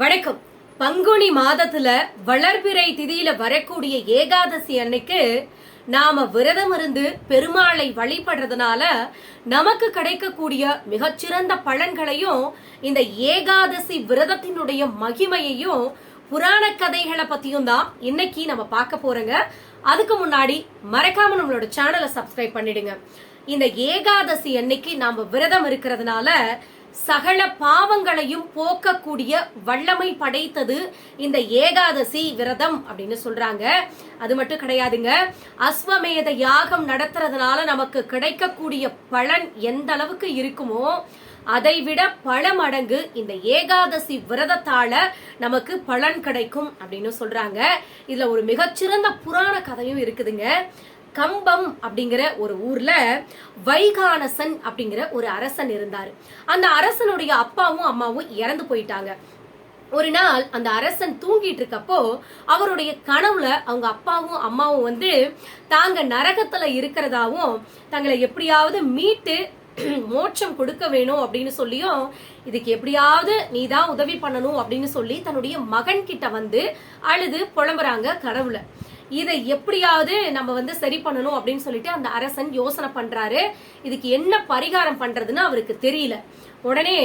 வணக்கம். பங்குனி மாதத்துல வளர்பிறை திதியில வரக்கூடிய ஏகாதசி அன்னைக்கு நாம விரதம் இருந்து பெருமாளை வழிபடுறதுனால நமக்கு கிடைக்கக்கூடிய மிகச்சிறந்த பலன்களையும் இந்த ஏகாதசி விரதத்தினுடைய மகிமையையும் புராண கதைகளை பத்தியும் தான் இன்னைக்கு நம்ம பார்க்க போறோங்க. அதுக்கு முன்னாடி மறக்காம நம்மளோட சேனலை சப்ஸ்கிரைப் பண்ணிடுங்க. இந்த ஏகாதசி அன்னைக்கு நாம விரதம் இருக்கிறதுனால சகல பாவங்களையும் போக்கக்கூடிய வல்லமை படைத்தது இந்த ஏகாதசி விரதம் அப்படின்னு சொல்றாங்க. அது மட்டும் கிடையாதுங்க. அஸ்வமேத யாகம் நடத்துறதுனால நமக்கு கிடைக்கக்கூடிய பலன் எந்த அளவுக்கு இருக்குமோ அதை விட பல மடங்கு இந்த ஏகாதசி விரதத்தால நமக்கு பலன் கிடைக்கும் அப்படின்னு சொல்றாங்க. இதுல ஒரு மிகச்சிறந்த புராண கதையும் இருக்குதுங்க. கம்பம் அப்படிங்கிற ஒரு ஊர்ல வைகானசன் அப்படிங்கிற ஒரு அரசன் இருந்தாரு. அந்த அரசனுடைய அப்பாவும் அம்மாவும் இறந்து போயிட்டாங்க. ஒரு நாள் அந்த அரசன் தூங்கிட்டு இருக்கப்போ அவருடைய கனவுல அவங்க அப்பாவும் அம்மாவும் வந்து தாங்க நரகத்துல இருக்கிறதாவும் தங்களை எப்படியாவது மீட்டு மோட்சம் கொடுக்க வேணும் அப்படின்னு சொல்லியும் இதுக்கு எப்படியாவது நீ தான் உதவி பண்ணணும் அப்படின்னு சொல்லி தன்னுடைய மகன் கிட்ட வந்து அழுது புலம்புறாங்க கனவுல இதை எப்படியாவது நம்ம வந்து சரி பண்ணணும் அப்படின்னு சொல்லிட்டு அந்த அரசன் யோசனை பண்றாரு. இதுக்கு என்ன பரிகாரம் பண்றதுன்னு அவருக்கு தெரியல. உடனே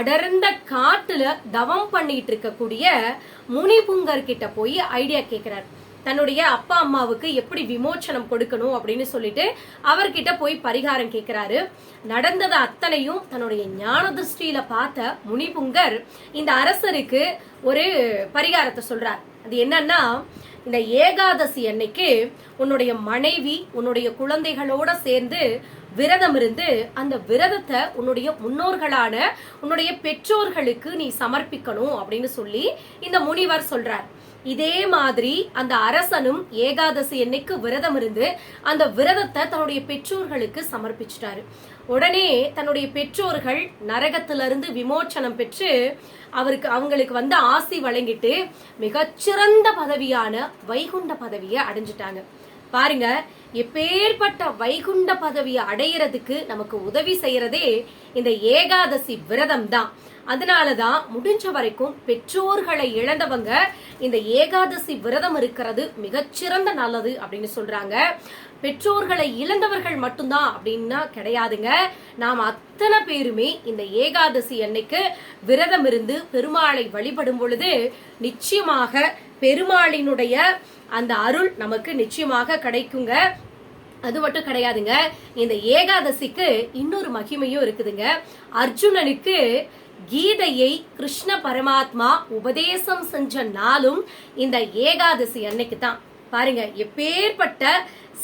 அடர்ந்த காட்டுல தவம் பண்ணிட்டு இருக்கக்கூடிய முனிபுங்கர் கிட்ட போய் ஐடியா கேட்கிறார் தன்னுடைய அப்பா அம்மாவுக்கு எப்படி விமோச்சனம் கொடுக்கணும் அப்படின்னு சொல்லிட்டு அவர்கிட்ட போய் பரிகாரம் கேட்கிறாரு நடந்தது அத்தனையும் தன்னுடைய ஞான திருஷ்டியில பார்த்த முனிபுங்கர் இந்த அரசருக்கு ஒரு பரிகாரத்தை சொல்றார். அது என்னன்னா இந்த ஏகாதசி அன்னைக்கு உன்னுடைய மனைவி உன்னுடைய குழந்தைகளோட சேர்ந்து விரதம் இருந்து அந்த விரதத்தை உன்னுடைய முன்னோர்களான உன்னுடைய பெற்றோர்களுக்கு நீ சமர்ப்பிக்கணும் அப்படின்னு சொல்லி இந்த முனிவர் சொல்றார். இதே மாதிரி அந்த அரசனும் ஏகாதசி என்னைக்கு விரதம் இருந்து அந்த விரதத்தை தன்னுடைய பெற்றோர்களுக்கு சமர்ப்பிச்சிட்டாரு. உடனே தன்னுடைய பெற்றோர்கள் நரகத்திலிருந்து விமோச்சனம் பெற்று அவருக்கு அவங்களுக்கு வந்து ஆசி வழங்கிட்டு மிகச்சிறந்த பதவியான வைகுண்ட பதவியை அடைஞ்சிட்டாங்க. பாருங்க எப்பேற்பட்ட வைகுண்ட பதவியை அடையிறதுக்கு நமக்கு உதவி செய்யறதே இந்த ஏகாதசி விரதம் தான் அதனாலதான் முடிஞ்ச வரைக்கும் பெற்றோர்களை இழந்தவங்க இந்த ஏகாதசி விரதம் இருக்கிறது மிகச்சிறந்த நல்லது அப்படின்னு சொல்றாங்க. பெற்றோர்களை இழந்தவர்கள் மட்டும்தான் அப்படின்னா கிடையாதுங்க. நாம் அத்தனை பேருமே இந்த ஏகாதசி அன்னைக்கு விரதம் இருந்து பெருமாளை வழிபடும் பொழுது நிச்சயமாக பெருமாளினுடைய அந்த அருள் நமக்கு நிச்சயமாக கிடைக்குங்க. அது மட்டும் கிடையாதுங்க. இந்த ஏகாதசிக்கு இன்னொரு மகிமையும் இருக்குதுங்க. அர்ஜுனனுக்கு கீதையை கிருஷ்ண பரமாத்மா உபதேசம் செஞ்ச நாளும் இந்த ஏகாதசி அன்னைக்கு தான். பாருங்க எப்பேற்பட்ட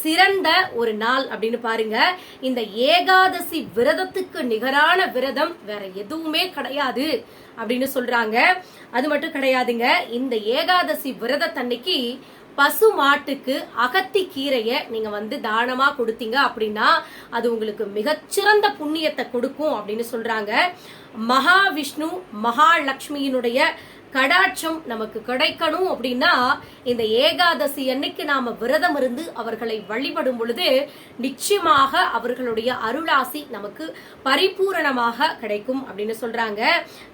சிறந்த ஒரு நாள் அப்படின்னு பாருங்க. இந்த ஏகாதசி விரதத்துக்கு நிகரான விரதம் வேற எதுவுமே கிடையாது அப்படின்னு சொல்றாங்க. அது மட்டும் கிடையாதுங்க. இந்த ஏகாதசி விரதத்தன்னைக்கு பசு மாட்டுக்கு அகத்தி கீரையை நீங்க வந்து தானமா கொடுத்தீங்க அப்படின்னா அது உங்களுக்கு மிகச்சிறந்த புண்ணியத்தை கொடுக்கும் அப்படின்னு சொல்றாங்க. மகாவிஷ்ணு மகாலட்சுமியினுடைய கடாட்சம் நமக்கு கிடைக்கணும் அப்படின்னா இந்த ஏகாதசி அன்னைக்கு நாம விரதம் இருந்து அவர்களை வழிபடும் பொழுது நிச்சயமாக அவர்களுடைய அருளாசி நமக்கு பரிபூரணமாக கிடைக்கும் அப்படின்னு சொல்றாங்க.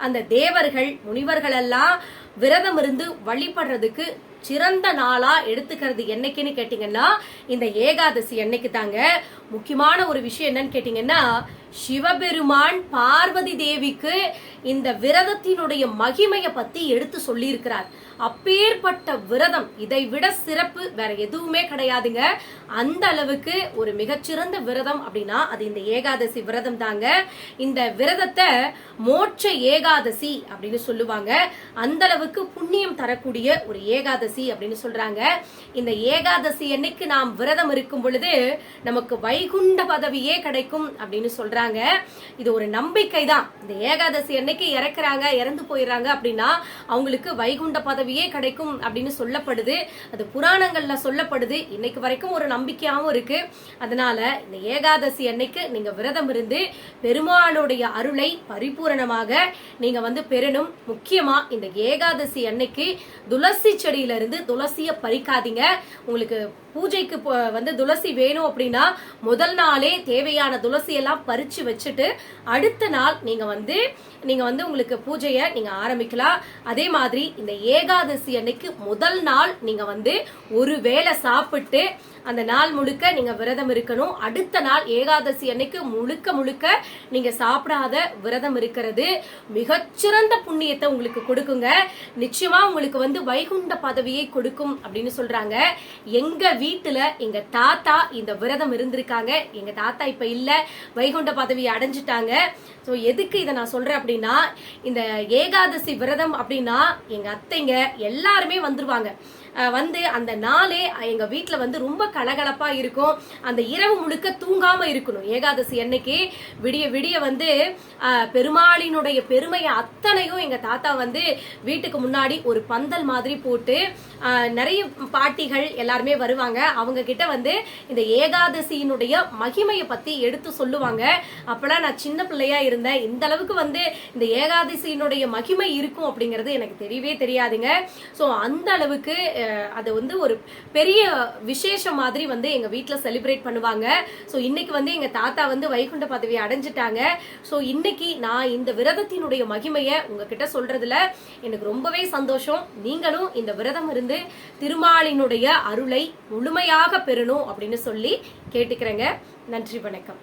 அந்த தேவர்கள் முனிவர்கள் எல்லாம் விரதம் இருந்து வழிபடுறதுக்கு சிறந்த நாளா எடுத்துக்கிறது என்னைக்குன்னு கேட்டீங்கன்னா இந்த ஏகாதசி என்னைக்கு தாங்க. முக்கியமான ஒரு விஷயம் என்னன்னு கேட்டீங்கன்னா சிவபெருமான் பார்வதி தேவிக்கு இந்த விரதத்தினுடைய மகிமையை பத்தி எடுத்து சொல்லியிருக்கிறார். அப்பேற்பட்ட விரதம் இதை விட சிறப்பு வேற எதுவுமே கிடையாதுங்க. அந்த அளவுக்கு ஒரு மிகச்சிறந்த விரதம் அப்படின்னா அது இந்த ஏகாதசி விரதம் தாங்க. இந்த விரதத்தை மோட்ச ஏகாதசி அப்படின்னு சொல்லுவாங்க. அந்த அளவுக்கு புண்ணியம் தரக்கூடிய ஒரு ஏகாதசி அப்படின்னு சொல்றாங்க. இந்த ஏகாதசி அன்னைக்கு நாம் விரதம் இருக்கும் பொழுது நமக்கு வைகுண்ட பதவியே கிடைக்கும் அப்படின்னு சொல்றாங்க. இது ஒரு நம்பிக்கை தான் இந்த ஏகாதசி அன்னைக்கு இறக்குறாங்க இறந்து போயிடுறாங்க அப்படின்னா அவங்களுக்கு வைகுண்ட பதவியே கிடைக்கும் அப்படின்னு சொல்லப்படுது. அது புராணங்கள்ல சொல்லப்படுது. இன்னைக்கு வரைக்கும் ஒரு நம்பிக்கையாகவும் இருக்கு. அதனால இந்த ஏகாதசி அன்னைக்கு நீங்க விரதம் இருந்து பெருமாளுடைய அருளை பரிபூரணமாக நீங்க வந்து பெறணும். முக்கியமா இந்த ஏகாதசி அன்னைக்கு துளசி செடியில இருந்து துளசிய பறிக்காதீங்க. உங்களுக்கு பூஜைக்கு வந்து துளசி வேணும் அப்படின்னா முதல் நாளே தேவையான துளசி எல்லாம் பறிச்சு வச்சுட்டு அடுத்த நாள் நீங்க வந்து நீங்கள் வந்து உங்களுக்கு பூஜையை நீங்கள் ஆரம்பிக்கலாம். அதே மாதிரி இந்த ஏகாதசி அன்னைக்கு முதல் நாள் நீங்கள் வந்து ஒரு வேளை சாப்பிட்டு அந்த நாள் முழுக்க நீங்க விரதம் இருக்கணும். அடுத்த நாள் ஏகாதசி அன்னைக்கு முழுக்க முழுக்க நீங்க சாப்பிடாத விரதம் இருக்கிறது. மிகச்சிறந்த புண்ணியத்தை உங்களுக்கு கொடுக்குங்க. நிச்சயமா உங்களுக்கு வந்து வைகுண்ட பதவியை கொடுக்கும் அப்படின்னு சொல்றாங்க. எங்க வீட்டுல எங்க தாத்தா இந்த விரதம் இருந்திருக்காங்க. எங்க தாத்தா இப்ப இல்ல. வைகுண்ட பதவியை அடைஞ்சிட்டாங்க. ஸோ எதுக்கு இதை நான் சொல்றேன் அப்படின்னு இந்த ஏகாதசி விரதம் அப்படின்னா எங்க அத்தைங்க எல்லாருமே வந்துருவாங்க. வந்து அந்த நாளே எங்க வீட்டில் வந்து ரொம்ப கலகலப்பா இருக்கும். அந்த இரவு முழுக்க தூங்காம இருக்கணும். ஏகாதசி அன்னைக்கு விடிய விடிய வந்து பெருமாளினுடைய பெருமையை அத்தனையும் எங்க தாத்தா வந்து வீட்டுக்கு முன்னாடி ஒரு பந்தல் மாதிரி போட்டு நிறைய பாட்டிகள் எல்லாருமே வருவாங்க. அவங்க கிட்ட வந்து இந்த ஏகாதசியினுடைய மகிமையை பத்தி எடுத்து சொல்லுவாங்க. அப்பெல்லாம் நான் சின்ன பிள்ளையா இருந்தேன். இந்த அளவுக்கு வந்து இந்த ஏகாதசியினுடைய மகிமை இருக்கும் அப்படிங்கிறது எனக்கு தெரியவே தெரியாதுங்க. ஸோ அந்த அளவுக்கு அது வந்து ஒரு பெரிய விசேஷம் மாதிரி வந்து எங்க வீட்டில் செலிப்ரேட் பண்ணுவாங்க. ஸோ இன்னைக்கு வந்து எங்க தாத்தா வந்து வைகுண்ட பதவியை அடைஞ்சிட்டாங்க. ஸோ இன்னைக்கு நான் இந்த விரதத்தினுடைய மகிமையை உங்ககிட்ட சொல்றதுல எனக்கு ரொம்பவே சந்தோஷம். நீங்களும் இந்த விரதம் இருந்து திருமாலினுடைய அருளை முழுமையாக பெறணும் அப்படின்னு சொல்லி கேட்டுக்கிறேங்க. நன்றி வணக்கம்.